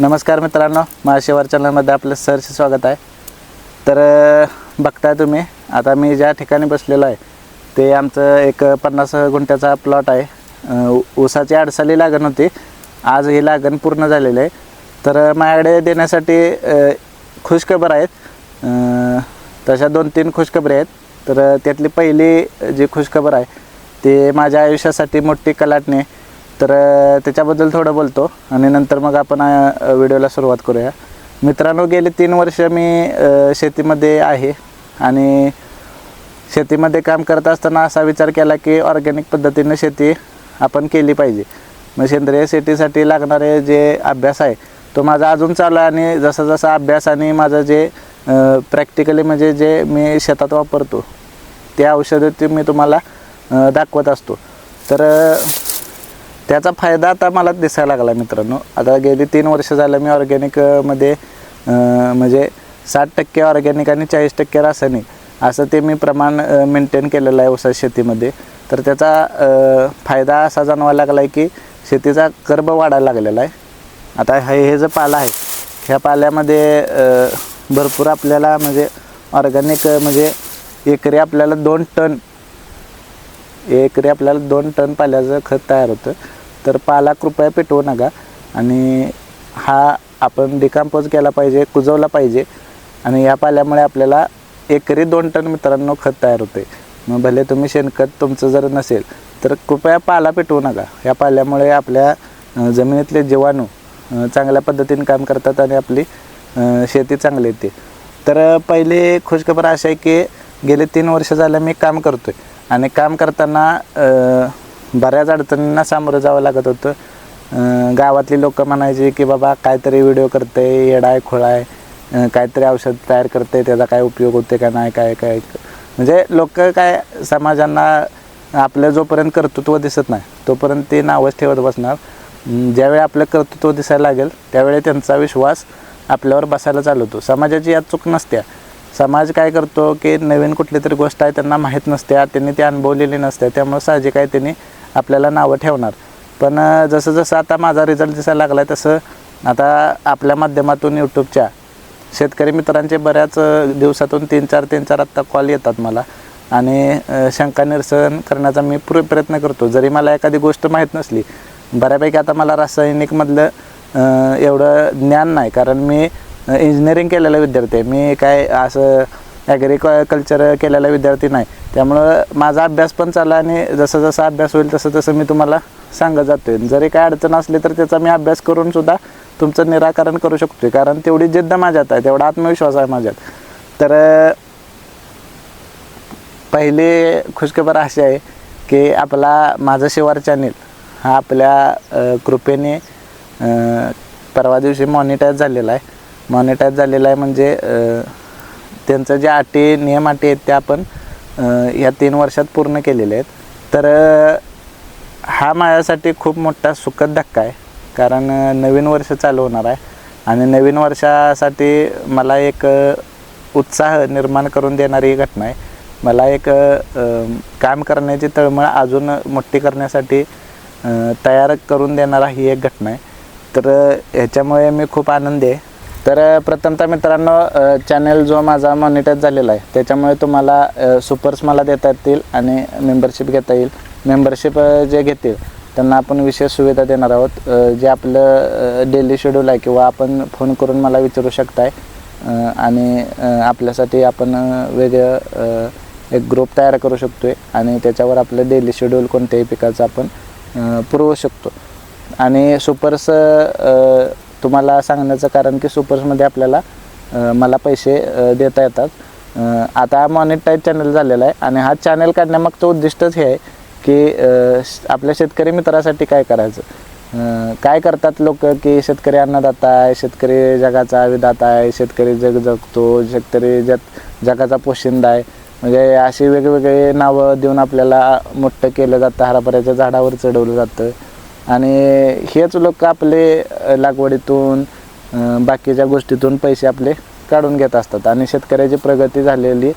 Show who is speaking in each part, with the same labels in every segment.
Speaker 1: नमस्कार मित्रांनो महाशिवार चॅनलमध्ये आपलं सरच स्वागत आहे. तर बघताय तुम्ही आता मी ज्या ठिकाणी बसलेलो आहे ते आमचं एक पन्नास गुंठ्याचा प्लॉट आहे. ऊसाची अडसाली लागण होती. आज ही लागण पूर्ण झालेली आहे. तर माझ्याकडे देण्यासाठी खुशखबर आहेत. तशा दोन तीन खुशखबरी आहेत. तर त्यातली पहिली जी खुशखबर आहे ते माझ्या आयुष्यासाठी मोठी कलाटणी तर त्याच्याबद्दल थोडं बोलतो आणि नंतर मग आपण व्हिडिओला सुरुवात करूया. मित्रांनो गेले तीन वर्ष मी शेतीमध्ये आहे आणि शेतीमध्ये काम करत असताना असा विचार केला की ऑर्गॅनिक पद्धतीने शेती आपण केली पाहिजे. मग सेंद्रिय शेतीसाठी लागणारे जे अभ्यास आहे तो माझा अजून चालू आहे आणि जसा जसा अभ्यास आणि माझं जे प्रॅक्टिकली म्हणजे जे मी शेतात वापरतो ते औषधं ते मी तुम्हाला दाखवत असतो. तर त्याचा फायदा आता मला दिसायला लागला मित्रांनो. आता गेली तीन वर्ष झालं मी ऑर्गॅनिकमध्ये म्हणजे साठ टक्के ऑर्गॅनिक आणि चाळीस टक्के रासायनिक असं ते मी प्रमाण मेंटेन केलेलं आहे उसा शेतीमध्ये. तर त्याचा फायदा असा जाणवायला लागला आहे की शेतीचा कर्ब वाढायला लागलेला आहे. आता हे हे जे पाला आहे ह्या पाल्यामध्ये भरपूर आपल्याला म्हणजे ऑर्गॅनिक म्हणजे एकरी आपल्याला दोन टन एकरी आपल्याला दोन टन पाल्याचं खत तयार होतं. तर पाला कृपया पेटवू नका. आणि हा आपण डिकम्पोज केला पाहिजे कुजवला पाहिजे. आणि या पाल्यामुळे आपल्याला एकरी दोन टन मित्रांनो खत तयार होते. मग भले तुम्ही शेणखत तुमचं जर नसेल तर कृपया पाला पेटवू नका. या पाल्यामुळे आपल्या जमिनीतले जीवाणू चांगल्या पद्धतीने काम करतात आणि आपली शेती चांगली येते. तर पहिले खुशखबर अशी आहे की गेले तीन वर्ष झालं मी काम करतो आहे आणि काम करताना बऱ्याच अडचणींना सामोरं जावं लागत होतं. गावातली लोक म्हणायची की बाबा काहीतरी व्हिडिओ करते येडाय आहे आहे काहीतरी औषध तयार करते त्याचा काय उपयोग होते का नाही काय काय म्हणजे लोक काय समाजांना आपलं जोपर्यंत कर्तृत्व दिसत नाही तोपर्यंत ते नावच ठेवत बसणार. ज्यावेळी आपलं कर्तृत्व दिसायला लागेल त्यावेळी त्यांचा विश्वास आपल्यावर बसायला चालू होतो. समाजाची यात चूक नसत्या. समाज काय करतो की नवीन कुठली तरी गोष्ट आहे त्यांना माहीत नसत्या त्यांनी ती अनुभवलेली नसते त्यामुळे साहजिक आहे त्यांनी आपल्याला नावं ठेवणार. पण जसं जसं आता माझा रिझल्ट दिसायला लागला आहे तसं आता आपल्या माध्यमातून यूट्यूबच्या शेतकरी मित्रांचे बऱ्याच दिवसातून तीन चार तीन चार आत्ता कॉल येतात मला. आणि शंका निरसन करण्याचा मी पुरे प्रयत्न करतो. जरी मला एखादी गोष्ट माहीत नसली बऱ्यापैकी आता मला रासायनिकमधलं एवढं ज्ञान नाही. कारण मी इंजिनिअरिंग केलेला विद्यार्थी. आहे मी काय असं ॲग्रिकल्चर केलेला विद्यार्थी नाही. त्यामुळं माझा अभ्यास पण चालला आणि जसं जसा अभ्यास होईल तसं तसं मी तुम्हाला सांगत जातोय. जरी काय अडचण असली तर त्याचा मी अभ्यास करून सुद्धा तुमचं निराकरण करू शकतोय. कारण तेवढी जिद्द माझ्यात आहे तेवढा आत्मविश्वास आहे माझ्यात. तर पहिली खुशखबर अशी आहे की आपला माझं शिवार चॅनेल हा आपल्या कृपेने परवा दिवशी मॉनिटाईज झालेला आहे. मॉनिटाईज झालेला आहे म्हणजे त्यांचं ज्या अटी नियम अटी आहेत त्या आपण या तीन वर्षात पूर्ण केलेले आहेत. तर हा माझ्यासाठी खूप मोठा सुखद धक्का आहे. कारण नवीन वर्ष चालू होणार आहे. आणि नवीन वर्षासाठी मला एक उत्साह निर्माण करून देणारी ही घटना आहे. मला एक काम करण्याची तळमळ अजून मोठी करण्यासाठी तयार करून देणारा ही एक घटना आहे. तर ह्याच्यामुळे मी खूप आनंदी आहे. तर प्रथमतः मित्रांनो चॅनल जो माझा मॉनिटाईज झालेला आहे त्याच्यामुळे तुम्हाला सुपर्स मला देता येतील आणि मेंबरशिप घेता येईल. मेंबरशिप जे घेतील त्यांना आपण विशेष सुविधा देणार आहोत. जे आपलं डेली शेड्यूल आहे किंवा आपण फोन करून मला विचारू शकताय आणि आपल्यासाठी आपण वेगळं एक ग्रुप तयार करू शकतो आहे आणि त्याच्यावर आपलं डेली शेड्यूल कोणत्याही पिकाचं आपण पुरवू शकतो. आणि सुपर्स तुम्हाला सांगण्याचं कारण की सुपर्समध्ये आपल्याला मला पैसे देता येतात. आता हा मॉनिटाईज चॅनल झालेला आहे आणि हा चॅनल काढण्यामागचं उद्दिष्टच हे आहे की श- आपल्या शेतकरी मित्रासाठी काय करायचं? काय करतात लोक की शेतकरी अन्नदाता आहे शेतकरी जगाचा विदाता आहे शेतकरी जग जगतो शेतकरी जग जगाचा पोशिंदा आहे. म्हणजे अशी वेगवेगळे नावं देऊन आपल्याला मोठं केलं जातं हरभऱ्याच्या झाडावर चढवलं जातं. आणि हेच लोक आपले लागवडीतून बाकीच्या गोष्टीतून पैसे आपले काढून घेत असतात. आणि शेतकऱ्याची प्रगती झालेली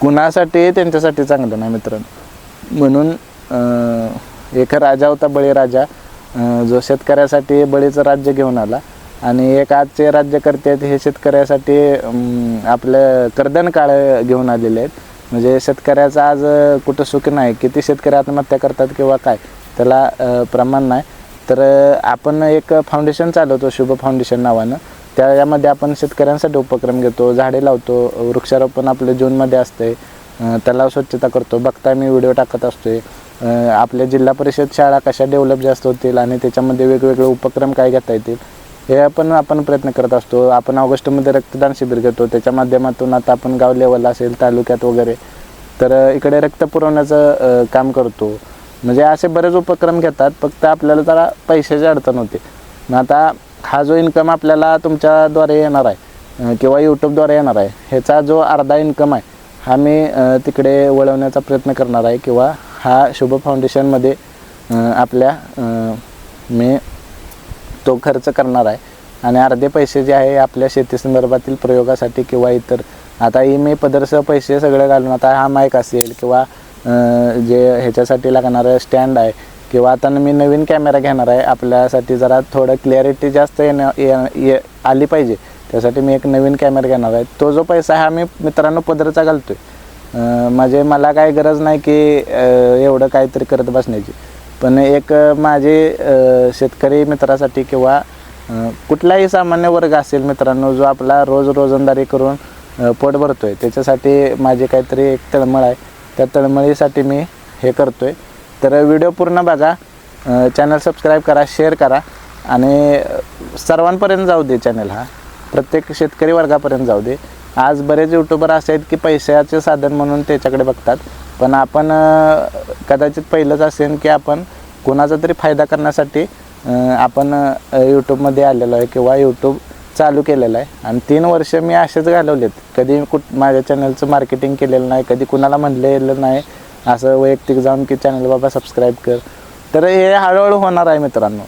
Speaker 1: कुणासाठी त्यांच्यासाठी चांगलं नाही मित्रांनो. म्हणून एक राजा होता बळीराजा जो शेतकऱ्यासाठी बळीचं राज्य घेऊन आला. आणि एक आजचे राज्यकर्ते आहेत हे शेतकऱ्यासाठी आपलं कर्दन काळ घेऊन आलेले आहेत. म्हणजे शेतकऱ्याचं आज कुठं सुख नाही. किती शेतकरी आत्महत्या करतात किंवा काय. त्याला प्रमाण नाही. तर आपण एक फाउंडेशन चालवतो शुभ फाउंडेशन नावानं. त्यामध्ये आपण शेतकऱ्यांसाठी उपक्रम घेतो झाडे लावतो वृक्षारोपण आपलं जूनमध्ये असते अं, तलाव स्वच्छता करतो बघता मी व्हिडिओ टाकत असतोय. आपल्या जिल्हा परिषद शाळा कशा डेव्हलप जास्त होतील आणि त्याच्यामध्ये वेगवेगळे उपक्रम काय घेता येतील हे पण आपण प्रयत्न करत असतो. आपण ऑगस्टमध्ये रक्तदान शिबिर घेतो. त्याच्या माध्यमातून आता आपण गाव लेवलला असेल तालुक्यात वगैरे तर इकडे रक्त पुरवण्याचं काम करतो. म्हणजे असे बरेच उपक्रम घेतात फक्त आपल्याला जरा पैशाची अडचण होते. मग आता हा जो इन्कम आपल्याला तुमच्याद्वारे येणार आहे किंवा यूट्यूबद्वारे येणार आहे ह्याचा जो अर्धा इन्कम आहे हा मी तिकडे वळवण्याचा प्रयत्न करणार आहे किंवा हा शुभ फाउंडेशनमध्ये आपल्या मी तो खर्च करणार आहे. आणि अर्धे पैसे जे आहे आपल्या शेतीसंदर्भातील प्रयोगासाठी किंवा इतर आता ही मी पदरसह पैसे सगळे घालून आता हा माईक असेल किंवा जे ह्याच्यासाठी लागणारं स्टँड आहे किंवा आता मी नवीन कॅमेरा घेणार आहे आपल्यासाठी जरा थोडं क्लॅरिटी जास्त येणं ये- आली पाहिजे. त्यासाठी मी एक नवीन कॅमेरा घेणार आहे. तो जो पैसा हा मी मित्रांनो पदरचा घालतो आहे म्हणजे मला काय गरज नाही की एवढं काहीतरी करत बसण्याची. पण एक माझे शेतकरी मित्रासाठी किंवा कुठलाही सामान्य वर्ग असेल मित्रांनो जो आपला रोज रोजंदारी करून पोट भरतो आहे त्याच्यासाठी माझी काहीतरी एक तळमळ आहे. त्या तळमळीसाठी मी हे करतो आहे तर व्हिडिओ पूर्ण बघा. चॅनल सबस्क्राईब करा शेअर करा. आणि सर्वांपर्यंत जाऊ दे चॅनल हा. प्रत्येक शेतकरी वर्गापर्यंत जाऊ दे. आज बरेच यूट्यूबर असे आहेत की पैशाचे साधन म्हणून त्याच्याकडे बघतात. पण आपण कदाचित पहिलंच असेल की आपण कोणाचा तरी फायदा करण्यासाठी आपण यूट्यूबमध्ये आलेलो आहे किंवा यूट्यूब चालू केलेलं आहे. आणि तीन वर्ष मी असेच घालवलेत. कधी कुठ माझ्या चॅनलचं मार्केटिंग केलेलं नाही कधी कुणाला म्हणलेलं नाही. असं वैयक्तिक जाऊन की चॅनल बाबा सबस्क्राईब कर. तर हे हळूहळू होणार आहे मित्रांनो.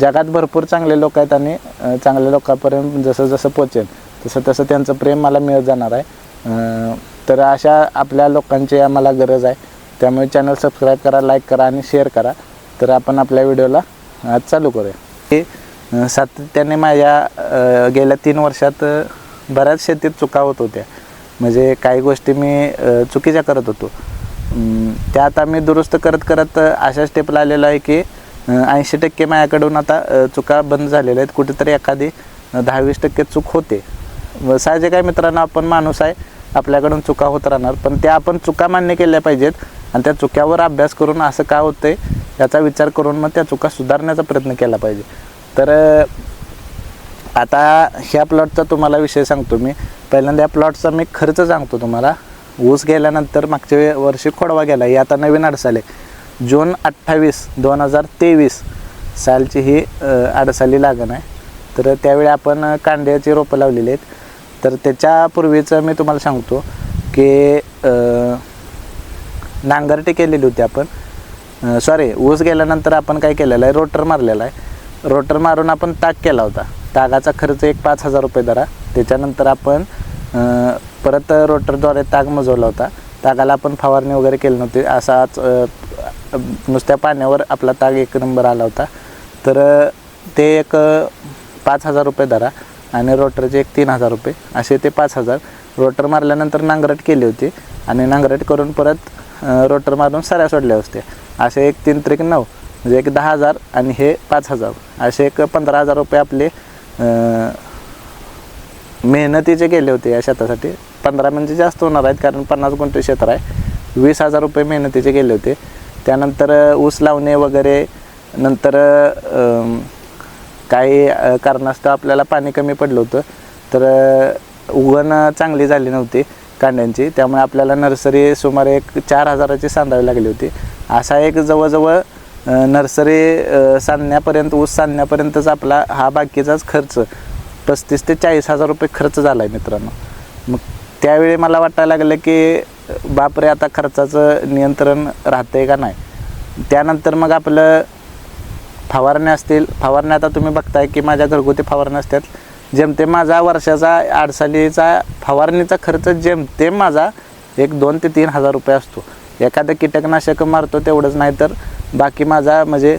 Speaker 1: जगात भरपूर चांगले लोक आहेत आणि चांगल्या लोकांपर्यंत जसं जसं पोचेल तसं तसं त्यांचं प्रेम मला मिळत जाणार आहे. तर अशा आपल्या लोकांची आम्हाला गरज आहे. त्यामुळे चॅनल सबस्क्राईब करा लाईक करा आणि शेअर करा. तर आपण आपल्या व्हिडिओला आज चालू करूया. की सातत्याने माझ्या गेल्या तीन वर्षात बऱ्याच शेतीत चुका होत होत्या. म्हणजे काही गोष्टी मी चुकीच्या करत होतो. त्या आता मी दुरुस्त करत करत अशा स्टेपला आलेलो आहे की ऐंशी टक्के माझ्याकडून आता चुका बंद झालेल्या आहेत. कुठेतरी एखादी दहावीस दहा वीस टक्के चूक होते. व साहजिक आहे मित्रांनो आपण माणूस आहे आपल्याकडून चुका होत राहणार. पण त्या आपण चुका मान्य केल्या पाहिजेत आणि त्या चुक्यावर अभ्यास करून असं का होतं याचा विचार करून मग त्या चुका सुधारण्याचा प्रयत्न केला पाहिजे. तर आता ह्या प्लॉटचा तुम्हाला विषय सांगतो मी. पहिल्यांदा या प्लॉटचा मी खर्च सांगतो तुम्हाला. ऊस गेल्यानंतर मागच्या वर्षी खोडवा गेला. ही आता नवीन अडसाल आहे. जून अठ्ठावीस दोन हजार तेवीस सालची ही अडसाली लागण आहे. तर त्यावेळी आपण कांद्याची रोपं लावलेली आहेत. तर त्याच्यापूर्वीचं मी तुम्हाला सांगतो की नांगरटी केलेली होती आपण. सॉरी ऊस गेल्यानंतर आपण काय केलेलं आहे? रोटर मारलेला आहे. रोटर मारून आपण ताग केला होता. तागाचा खर्च एक पाच हजार रुपये धरा त्याच्यानंतर आपण परत रोटरद्वारे ताग मजवला होता. तागाला आपण फवारणी वगैरे केली नव्हती. असाच नुसत्या पाण्यावर आपला ताग एक नंबर आला होता. तर ते एक पाच हजार रुपये धरा आणि रोटरचे एक तीन हजार रुपये. असे ते पाच हजार. रोटर मारल्यानंतर नांगरट केली होती आणि नांगरट करून परत रोटर मारून सऱ्या सोडल्या असते असे एक तीन त्रिक नऊ. म्हणजे एक दहा हजार आणि हे पाच हजार. असे एक पंधरा हजार रुपये आपले मेहनतीचे गेले होते या शेतासाठी. पंधरा म्हणजे जास्त होणार आहेत कारण पन्नास गुंठे क्षेत्र आहे. वीस हजार रुपये मेहनतीचे गेले होते. त्यानंतर ऊस लावणे वगैरे नंतर काही कारणास्तव आपल्याला पाणी कमी पडलं होतं. तर उगण चांगली झाली नव्हती कांड्यांची. त्यामुळे आपल्याला नर्सरी सुमारे एक चार हजाराची सांधावी लागली होती. असा एक जवळजवळ नर्सरी सांडण्यापर्यंत सांधण्यापर्यंत ऊस सांधण्यापर्यंतच आपला हा बाकीचाच खर्च. पस्तीस ते चाळीस हजार रुपये खर्च झाला आहे मित्रांनो. मग त्यावेळी मला वाटायला लागलं की बापरे आता खर्चाचं नियंत्रण राहतंय का नाही? त्यानंतर मग आपलं फवारण्या असतील. फवारण्या आता तुम्ही बघताय की माझ्या घरगुती फवारण्या असतात. जेमतेम माझा वर्षाचा अडसालीचा फवारणीचा खर्च जेमतेम माझा एक दोन ते तीन हजार रुपये असतो. एखादं कीटकनाशक मारतो तेवढंच नाही तर बाकी माझा म्हणजे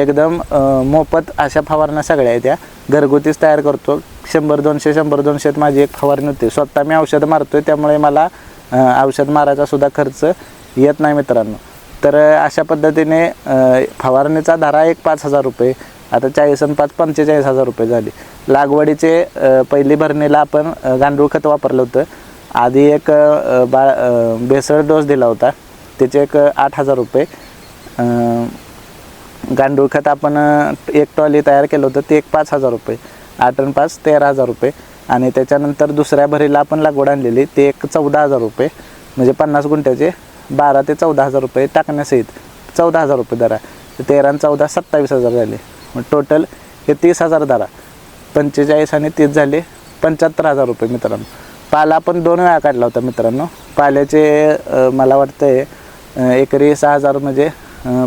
Speaker 1: एकदम मोफत अशा फवारण्या सगळ्या आहेत त्या. घरगुतीच तयार करतो. शंभर दोनशे शंभर दोनशेत माझी एक फवारणी होती. स्वतः मी औषध मारतो आहे त्यामुळे मला औषध मारायचा सुद्धा खर्च येत नाही मित्रांनो. तर अशा पद्धतीने फवारणीचा धारा एक पाच हजार रुपये. आता चाळीस आणि पाच पंचेचाळीस हजार रुपये झाले. लागवडीचे पहिली भरणीला आपण गांडूळ खत वापरलं होतं. आधी एक बा अं, बेसळ डोस दिला होता. त्याचे एक आठ हजार रुपये. गांडूळ खत आपण एक ट्रॉली तयार केलं होतं ते एक पाच हजार रुपये आठ आणि पाच तेरा हजार रुपये. आणि त्याच्यानंतर दुसऱ्या भरीला आपण लागवड आणलेली ते एक चौदा हजार रुपये म्हणजे पन्नास गुंठ्याचे बारा ते चौदा हजार रुपये टाकण्यासहित चौदा हजार रुपये दरा. तेरा आणि चौदा सत्तावीस हजार झाले. मग टोटल हे तीस हजार दरा. पंचेचाळीस आणि तीस झाले पंच्याहत्तर हजार रुपये मित्रांनो. पाला आपण दोन वेळा काढला होता मित्रांनो. पाल्याचे मला वाटतं आहे एकरी सहा हजार म्हणजे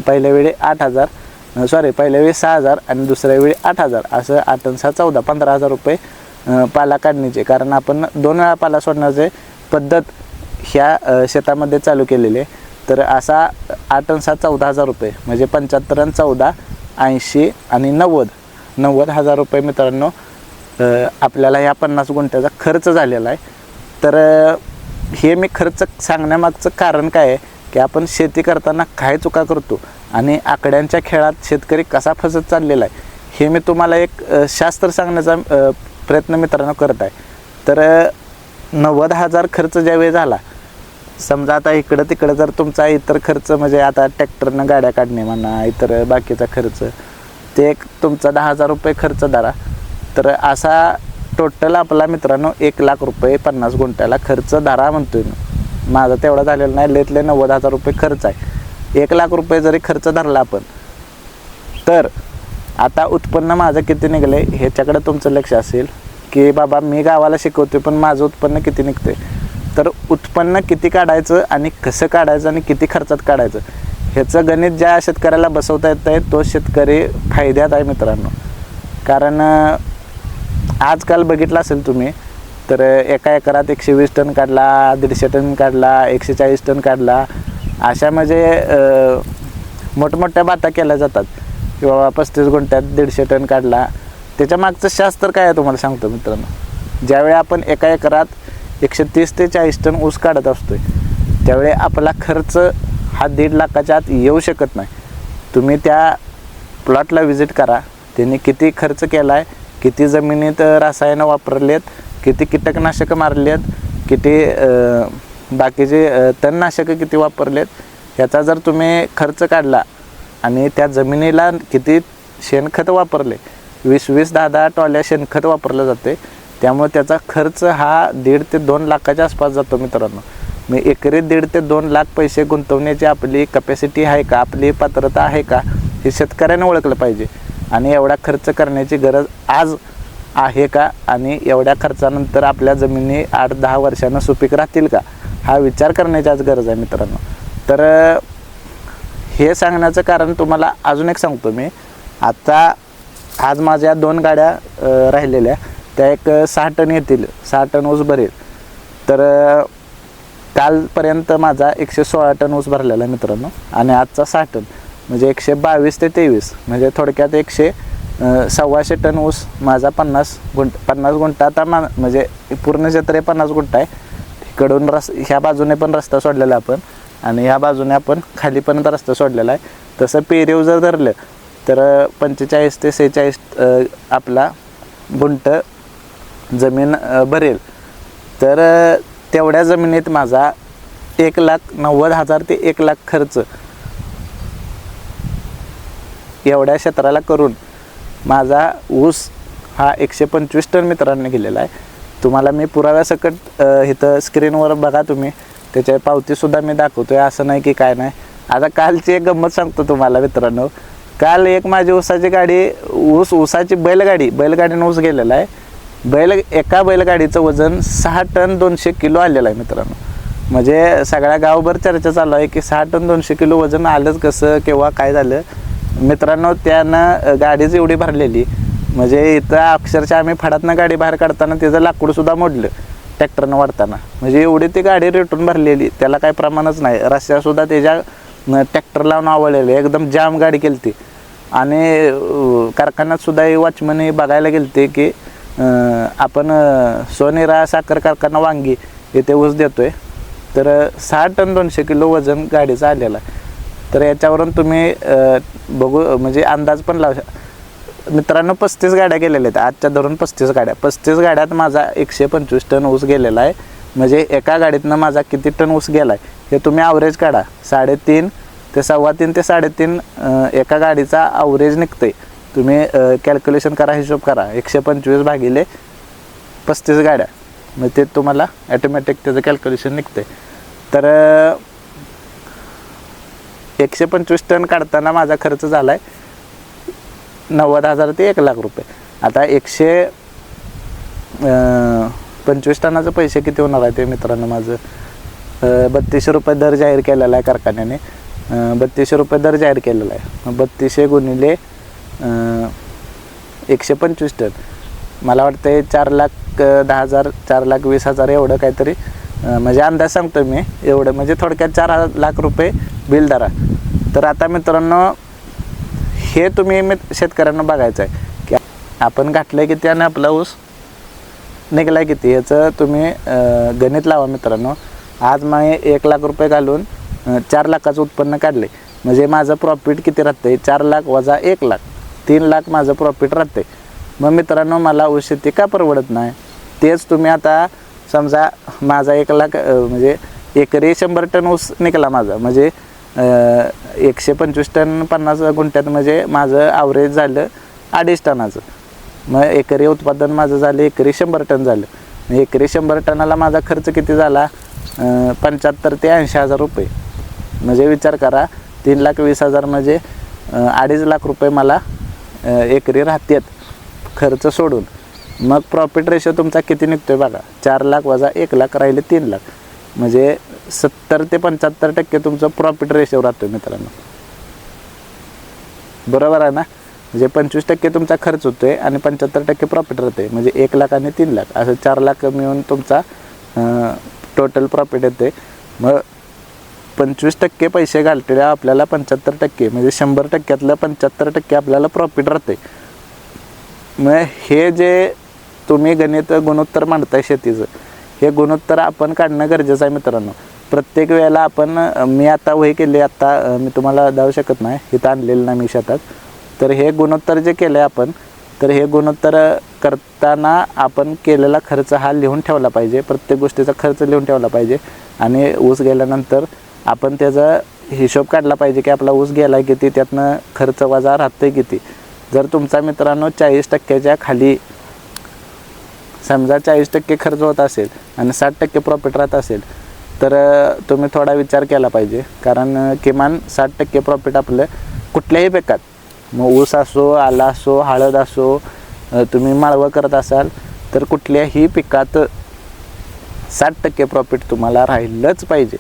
Speaker 1: पहिल्या वेळी आठ हजार सॉरी पहिल्या वेळी सहा हजार आणि दुसऱ्या वेळी आठ हजार. असं आठ आणि सहा चौदा पंधरा हजार रुपये पाला काढण्याचे. कारण आपण दोन वेळा पाला सोडण्याचे पद्धत ह्या शेतामध्ये चालू केलेले तर असा आठ आणि सात चौदा हजार रुपये म्हणजे पंच्याहत्तर आणि चौदा ऐंशी आणि नव्वद नव्वद हजार रुपये मित्रांनो आपल्याला ह्या पन्नास गुंठ्याचा खर्च झालेला आहे. तर हे मी खर्च सांगण्यामागचं कारण काय आहे? की आपण शेती करताना काय चुका करतो आणि आकड्यांच्या खेळात शेतकरी कसा फसत चाललेला आहे हे मी तुम्हाला एक शास्त्र सांगण्याचा प्रयत्न मित्रांनो करत आहे. तर नव्वद हजार खर्च ज्यावेळी झाला समजा आता इकडं तिकडं जर तुमचा इतर खर्च म्हणजे आता ट्रॅक्टरनं गाड्या काढणे म्हणा इतर बाकीचा खर्च ते एक तुमचा दहा हजार रुपये खर्च धरा. तर असा टोटल आपला मित्रांनो एक लाख रुपये पन्नास गुंठ्याला खर्च धरा म्हणतोय मी. माझा तेवढा झालेला नाही. लेतले नव्वद हजार रुपये खर्च आहे. एक लाख रुपये जरी खर्च धरला आपण तर आता उत्पन्न माझं किती निघलं आहे ह्याच्याकडे तुमचं लक्ष असेल की बाबा मी गावाला शिकवतोय पण माझं उत्पन्न किती निघतंय? तर उत्पन्न किती काढायचं आणि कसं काढायचं आणि किती खर्चात काढायचं? ह्याचं गणित ज्या शेतकऱ्याला बसवता येत आहे तो शेतकरी फायद्यात आहे मित्रांनो. कारण आजकाल बघितलं असेल तुम्ही तर एका एकरात एकशे वीस टन काढला दीडशे टन काढला एकशे चाळीस टन काढला. अशा म्हणजे मोठमोठ्या बाता केल्या जातात. किंवा पस्तीस गुंठ्यात दीडशे टन काढला. त्याच्या मागचं शास्त्र काय आहे तुम्हाला सांगतो मित्रांनो? ज्यावेळी आपण एका एकरात एकशे तीस ते चाळीस टन ऊस काढत असतोय त्यावेळी आपला खर्च हा दीड लाखाच्या आत येऊ शकत नाही. तुम्ही त्या प्लॉटला व्हिजिट करा. त्यांनी किती खर्च केला आहे किती जमिनीत रसायनं वापरलेत किती कीटकनाशकं मारलेत किती बाकीचे तणनाशकं किती वापरलेत ह्याचा जर तुम्ही खर्च काढला आणि त्या जमिनीला किती शेणखत वापरले वीस वीस दहा दहा टॉल्या शेणखत वापरलं जाते त्यामुळे त्याचा खर्च हा दीड ते दोन लाखाच्या आसपास जातो मित्रांनो. मी एकरी दीड ते दोन लाख पैसे गुंतवण्याची आपली कपॅसिटी आहे का? आपली पात्रता आहे का? हे शेतकऱ्याने ओळखलं पाहिजे. आणि एवढा खर्च करण्याची गरज आज आहे का? आणि एवढ्या खर्चानंतर आपल्या जमिनी आठ दहा वर्षानं सुपीक राहतील का? हा विचार करण्याची आज गरज आहे मित्रांनो. तर हे सांगण्याचं कारण तुम्हाला अजून एक सांगतो मी. आता आज माझ्या दोन गाड्या राहिलेल्या. त्या एक सहा टन येतील सहा टन ऊस भरेल. तर कालपर्यंत माझा एकशे सोळा टन ऊस भरलेला आहे मित्रांनो. आणि आजचा सहा टन म्हणजे एकशे बावीस ते तेवीस म्हणजे थोडक्यात एकशे सव्वाशे टन ऊस माझा पन्नास गुंट पन्नास गुंठा आता मा म्हणजे पूर्ण क्षेत्र हे पन्नास गुंठा आहे. इकडून रस ह्या बाजूने पण रस्ता सोडलेला आपण आणि ह्या बाजूने आपण खालीपर्यंत रस्ता सोडलेला आहे. तसं पेरीव जर धरलं तर पंचेचाळीस ते सेहेचाळीस आपला गुंट जमीन भरेल. तर तेवढ्या जमिनीत माझा एक लाख नव्वद हजार ते एक लाख खर्च एवढ्या क्षेत्राला करून माझा ऊस हा एकशे पंचवीस टन मित्रांनी गेलेला आहे. तुम्हाला मी पुराव्यासकट इथं स्क्रीनवर बघा तुम्ही. त्याच्या पावतीसुद्धा मी दाखवतोय. असं नाही की काय नाही. आता कालची एक गंमत सांगतो तुम्हाला मित्रांनो. काल एक माझी ऊसाची गाडी ऊस ऊसाची बैलगाडी बैलगाडीनं ऊस गेलेला आहे. बैल एका बैलगाडीचं वजन सहा टन दोनशे किलो आलेलं आहे मित्रांनो. म्हणजे सगळ्या गावभर चर्चा चालू आहे की सहा टन दोनशे किलो वजन आलंच कसं किंवा काय झालं? मित्रांनो त्यानं गाडीच एवढी भरलेली. म्हणजे इथं अक्षरशः आम्ही फडातनं गाडी बाहेर काढताना त्याचं लाकूडसुद्धा मोडलं ट्रॅक्टरनं वाढताना. म्हणजे एवढी ती गाडी रेटून भरलेली त्याला काही प्रमाणच नाही. रस्त्यासुद्धा त्याच्या ट्रॅक्टर लावून आवडलेले एकदम जाम गाडी केली ती आणि अं, कारखान्यात सुद्धा हे वॉचमन बघायला गेलते की आपण सोनेरा साखर कारखाना वांगी येथे ऊस देतोय. तर सहा टन दोनशे किलो वजन गाडीचं आलेलं आहे. तर याच्यावरून तुम्ही बघू म्हणजे अंदाज पण लावू शक मित्रांनो पस्तीस गाड्या गेलेल्या आहेत. आजच्या धरून पस्तीस गाड्या. पस्तीस गाड्यात माझा एकशे पंचवीस टन ऊस गेलेला आहे. म्हणजे एका गाडीतनं माझा किती टन ऊस गेला आहे हे तुम्ही ॲव्हरेज काढा. साडेतीन ते सव्वा तीन ते साडेतीन एका गाडीचा ॲव्हरेज निघते तुम्ही कॅल्क्युलेशन करा हिशोब करा. एकशे पंचवीस भागिले पस्तीस गाड्या. मग ते तुम्हाला ॲटोमॅटिक त्याचं कॅल्क्युलेशन निघते तर एकशे पंचवीस टन काढताना माझा खर्च झाला आहे नव्वद हजार ते एक लाख रुपये. आता एकशे पंचवीस टनाचं पैसे किती होणार आहे ते मित्रांनो माझं? बत्तीसशे रुपये दर जाहीर केलेला आहे कारखान्याने. बत्तीसशे रुपये दर जाहीर केलेला आहे. बत्तीसशे गुणिले एकशे पंचवीस टन. मला वाटतं चार लाख दहा हजार चार लाख वीस हजार एवढं काहीतरी म्हणजे अंदाज सांगतो मी एवढं. म्हणजे थोडक्यात चार लाख रुपये बिल धरा. तर आता मित्रांनो हे तुम्ही मी शेतकऱ्यांना बघायचं आहे की आपण घातलं किती आणि आपला ऊस निघाला किती? याचं तुम्ही गणित लावा मित्रांनो. आज मी एक लाख रुपये घालून चार लाखाचं उत्पन्न काढले म्हणजे माझं प्रॉफिट किती राहते चार लाख वजा एक लाख. तीन लाख माझं प्रॉफिट राहते मग मित्रांनो मला ऊस शेती का परवडत नाही? तेच तुम्ही आता समजा माझा एक लाख म्हणजे एकरी शंभर टन ऊस निघाला माझा. म्हणजे एकशे पंचवीस टन पन्नास गुंठ्यात म्हणजे माझं ॲव्हरेज झालं अडीच टनाचं. मग एकरी उत्पादन माझं झालं एकरी शंभर टन झालं. एकरी शंभर टनाला माझा खर्च किती झाला? पंच्याहत्तर ते ऐंशी हजार रुपये. म्हणजे विचार करा तीन लाख वीस हजार म्हणजे अडीच लाख रुपये मला एकरी राहतात खर्च सोडून. मग प्रॉफिट रेशो तुमचा किती निघतोय बघा? चार लाख वजा एक लाख राहिले तीन लाख. म्हणजे सत्तर ते पंच्याहत्तर टक्के तुमचं प्रॉफिट रेशो राहतोय मित्रांनो. बरोबर आहे ना? म्हणजे पंचवीस टक्के तुमचा खर्च होतोय आणि पंच्याहत्तर टक्के प्रॉफिट राहते म्हणजे एक लाख आणि तीन लाख. असं चार लाख मिळून तुमचा टोटल प्रॉफिट येते मग पंचवीस टक्के पैसे घालते आपल्याला पंच्याहत्तर टक्के. म्हणजे शंभर टक्क्यातलं पंच्याहत्तर टक्के आपल्याला प्रॉफिट राहते मग हे जे तुम्ही गणित गुणोत्तर मांडताय शेतीचं. हे गुणोत्तर आपण काढणं गरजेचं आहे मित्रांनो. प्रत्येक वेळेला आपण मी आता वही केली आत्ता मी तुम्हाला जाऊ शकत नाही. इथं आणलेलं नाही मी शेतात. तर हे गुणोत्तर जे केलं आहे आपण तर हे गुणोत्तर करताना आपण केलेला खर्च हा लिहून ठेवला पाहिजे. प्रत्येक गोष्टीचा खर्च लिहून ठेवला पाहिजे. आणि ऊस गेल्यानंतर आपण त्याचा हिशोब काढला पाहिजे की आपला ऊस गेला किती त्यातनं खर्च वजा राहतोय किती. जर तुमचा मित्रांनो चाळीस टक्क्याच्या खाली समजा चाळीस टक्के खर्च होत असेल आणि साठ टक्के प्रॉफिट राहत असेल तर तुम्ही थोडा विचार केला पाहिजे. कारण किमान साठ टक्के प्रॉफिट आपलं कुठल्याही पिकात. मग ऊस असो आला असो हळद असो तुम्ही माळवं करत असाल तर कुठल्याही पिकात साठ टक्के प्रॉफिट तुम्हाला राहिलंच पाहिजे.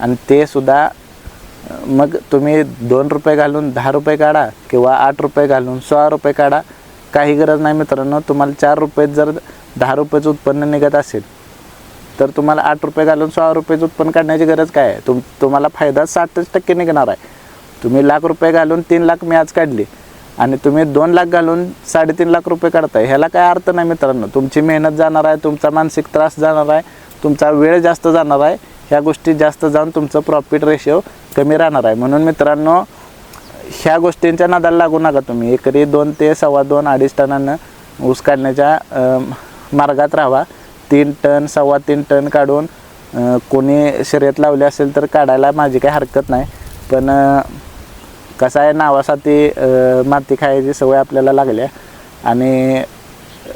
Speaker 1: आणि ते सुद्धा मग तुम्ही दोन रुपये घालून दहा रुपये काढा किंवा आठ रुपये घालून सोळा रुपये काढा. काही गरज नाही मित्रांनो तुम्हाला चार रुपयेत जर दहा रुपयाचं उत्पन्न निघत असेल तर तुम्हाला आठ रुपये घालून सोळा रुपयाचं उत्पन्न काढण्याची गरज काय आहे? तुम तुम्हाला फायदा साठच टक्के निघणार आहे. तुम्ही लाख रुपये घालून तीन लाख मी आज काढली आणि तुम्ही दोन लाख घालून साडेतीन लाख रुपये काढताय. ह्याला काय अर्थ नाही मित्रांनो? तुमची मेहनत जाणार आहे तुमचा मानसिक त्रास जाणार आहे तुमचा वेळ जास्त जाणार आहे ह्या गोष्टी जास्त जाऊन तुमचं प्रॉफिट रेशिओ कमी राहणार आहे. म्हणून मित्रांनो ह्या गोष्टींच्या नादाला लागू नका तुम्ही. एकरी दोन ते सव्वा दोन अडीच टनानं ऊस काढण्याच्या मार्गात राहावा. तीन टन सव्वा तीन टन काढून कोणी शर्यत लावली असेल तर काढायला माझी काही हरकत नाही. पण कसं आहे नावासाठी माती खायची सवय आपल्याला लागल्या. आणि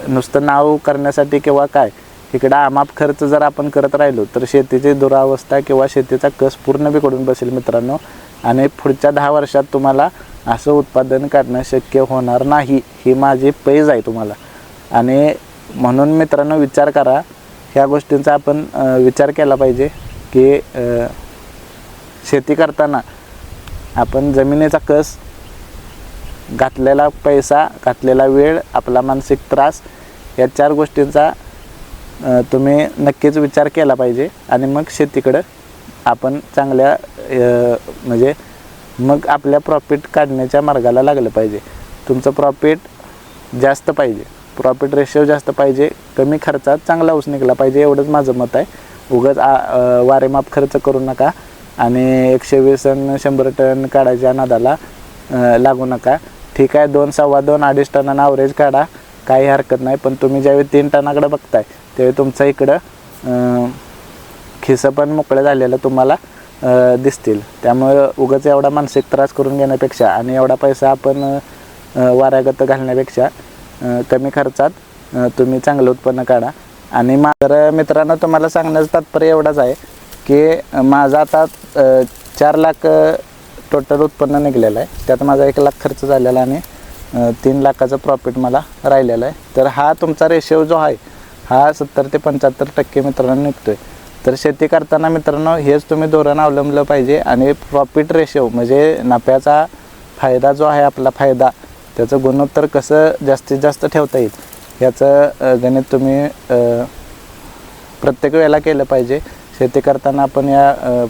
Speaker 1: नुसतं नाव करण्यासाठी किंवा काय इकडं आमाप खर्च जर आपण करत राहिलो तर शेतीची दुरावस्था किंवा शेतीचा कस पूर्ण बिघडून बसेल मित्रांनो. आणि पुढच्या दहा वर्षात तुम्हाला असं उत्पादन काढणं शक्य होणार नाही ही माझी पैज आहे तुम्हाला. आणि म्हणून मित्रांनो विचार करा. ह्या गोष्टींचा आपण विचार केला पाहिजे की शेती करताना आपण जमिनीचा कस घातलेला पैसा घातलेला वेळ आपला मानसिक त्रास या चार गोष्टींचा तुम्ही नक्कीच विचार केला पाहिजे आणि मग शेतीकडं आपण चांगल्या म्हणजे मग आपल्या प्रॉफिट काढण्याच्या मार्गाला लागलं पाहिजे. तुमचं प्रॉफिट जास्त पाहिजे. प्रॉफिट रेशो जास्त पाहिजे कमी खर्चात चांगला ऊस निघाला पाहिजे एवढंच माझं मत आहे. उगाच आ- वारेमाप खर्च करू नका आणि एकशे वीस आणि शंभर टन काढायच्या नादाला लागू नका. ठीक आहे दोन सव्वा दोन अडीच टनानं ॲव्हरेज काढा काही हरकत नाही पण तुम्ही ज्यावेळी तीन टनाकडे बघताय त्यावेळी तुमचं इकडं खिसं पण मोकळं झालेलं तुम्हाला दिसतील. त्यामुळं उगाच एवढा मानसिक त्रास करून घेण्यापेक्षा आणि एवढा पैसा आपण वाऱ्यागत घालण्यापेक्षा कमी खर्चात तुम्ही चांगलं उत्पन्न काढा. आणि माझं मित्रांनो तुम्हाला सांगण्याचं तात्पर्य एवढाच आहे की माझं आता चार लाख टोटल उत्पन्न निघलेलं आहे. त्यात माझा एक लाख खर्च झालेला आणि तीन लाखाचं प्रॉफिट मला राहिलेलं आहे. तर हा तुमचा रेशिओ जो आहे हा सत्तर ते पंच्याहत्तर टक्के मित्रांनो आहे तर शेती करताना मित्रांनो हेच तुम्ही धोरण अवलंबलं पाहिजे आणि प्रॉफिट रेशो म्हणजे नफ्याचा फायदा जो आहे आपला फायदा त्याचं गुणोत्तर कसं जास्तीत जास्त ठेवता येईल? याचं गणित तुम्ही प्रत्येक वेळेला केलं पाहिजे. शेती करताना आपण या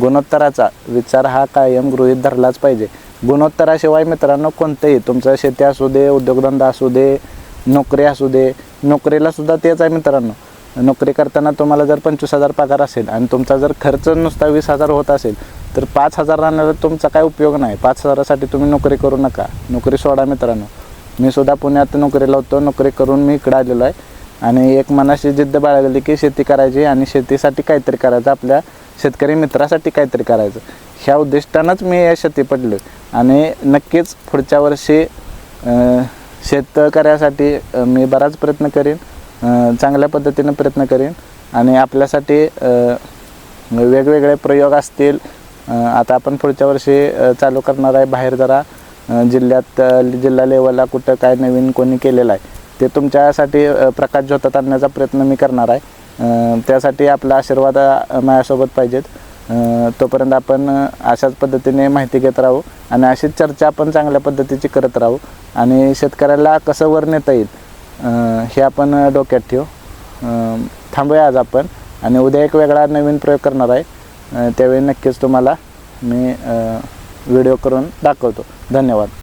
Speaker 1: गुणोत्तराचा विचार हा कायम गृहीत धरलाच पाहिजे. गुणोत्तराशिवाय मित्रांनो कोणतंही तुमचं शेती असू दे उद्योगधंदा असू दे नोकरी असू दे नोकरीला सुद्धा तेच आहे मित्रांनो. नोकरी करताना तुम्हाला जर पंचवीस हजार पगार असेल आणि तुमचा जर खर्च नुसता वीस हजार होत असेल तर पाच हजार राहणार तुमचा काय उपयोग नाही. पाच हजारासाठी तुम्ही नोकरी करू नका. नोकरी सोडा मित्रांनो. मी सुद्धा पुण्यात नोकरीला होतो. नोकरी करून मी इकडे आलेलो आहे. आणि एक मनाशी जिद्द बाळगली की शेती करायची आणि शेतीसाठी काहीतरी करायचं. आपल्या शेतकरी मित्रासाठी काहीतरी करायचं. ह्या उद्दिष्टानंच मी या शेती पडलो आणि नक्कीच पुढच्या वर्षी शेतकऱ्यासाठी मी बराच प्रयत्न करीन. चांगल्या पद्धतीनं प्रयत्न करीन. आणि आपल्यासाठी वेगवेगळे प्रयोग असतील. आता आपण पुढच्या वर्षी चालू करणार आहे बाहेर जरा जिल्ह्यात जिल्हा लेवलला कुठं काय नवीन कोणी केलेलं आहे ते तुमच्यासाठी प्रकाश ज्योतात आणण्याचा प्रयत्न मी करणार आहे. त्यासाठी आपला आशीर्वाद माझ्यासोबत पाहिजेत. तोपर्यंत आपण अशाच पद्धतीने माहिती घेत राहू आणि अशीच चर्चा आपण चांगल्या पद्धतीची करत राहू आणि शेतकऱ्याला कसं वर नेता येईल हे आपण डोक्यात ठेवू. थांबूया आज आपण आणि उद्या एक वेगळा नवीन प्रयोग करणार आहे. त्यावेळी नक्कीच तुम्हाला मी व्हिडिओ करून दाखवतो. धन्यवाद.